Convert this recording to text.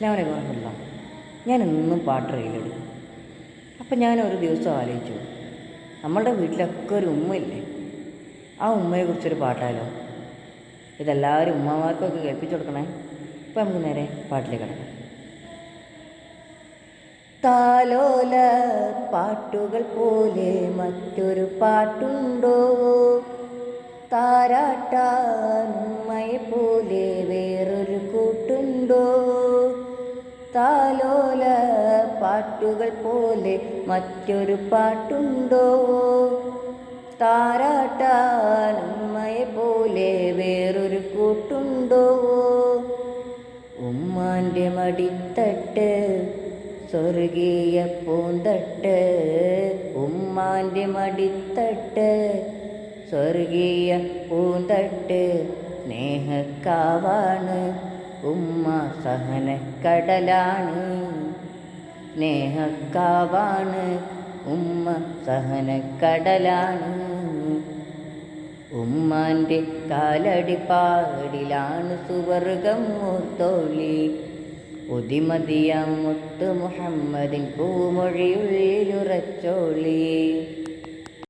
അസ്ലാമലൈക്കും വറഹമുല്ല ഞാൻ എന്നും പാട്ട് റീലിടും അപ്പം ഞാൻ ഒരു ദിവസം ആലോചിച്ചു. നമ്മളുടെ വീട്ടിലൊക്കെ ഒരു ഉമ്മയില്ലേ? ആ ഉമ്മയെക്കുറിച്ചൊരു പാട്ടായാലോ? ഇതെല്ലാവരും ഉമ്മമാർക്കൊക്കെ കേൾപ്പിച്ചു കൊടുക്കണേ. ഇപ്പം നമുക്ക് നേരെ പാട്ടിലേക്ക് കിടക്കാം. താലോല പാട്ടുകൾ പോലെ മറ്റൊരു പാട്ടുണ്ടോ? താരാട്ടാൻ ഉമ്മയെ പോലെ താലോല പാട്ടുകൾ പോലെ മറ്റൊരു പാട്ടുണ്ടോ? താരാട്ടാനുമ്മയെ പോലെ വേറൊരു കൂട്ടുണ്ടോ? ഉമ്മാന്റെ മടിത്തട്ട് സ്വർഗീയ പൂന്തട്ട്. ഉമ്മാന്റെ മടിത്തട്ട് സ്വർഗീയ പൂന്തട്ട്. സ്നേഹക്കാവാണ് ഉമ്മ. സഹനക്കടലാണ്. സ്നേഹക്കാവാണ് ഉമ്മ സഹനക്കടലാണ്. ഉമ്മാന്റെ കാലടിപ്പാടിലാണ് സുവർഗം മൂത്തോളി ഒതിമതിയ മുത്ത് മുഹമ്മദിൻ പൂമൊഴിയുള്ളിലുറച്ചോളി.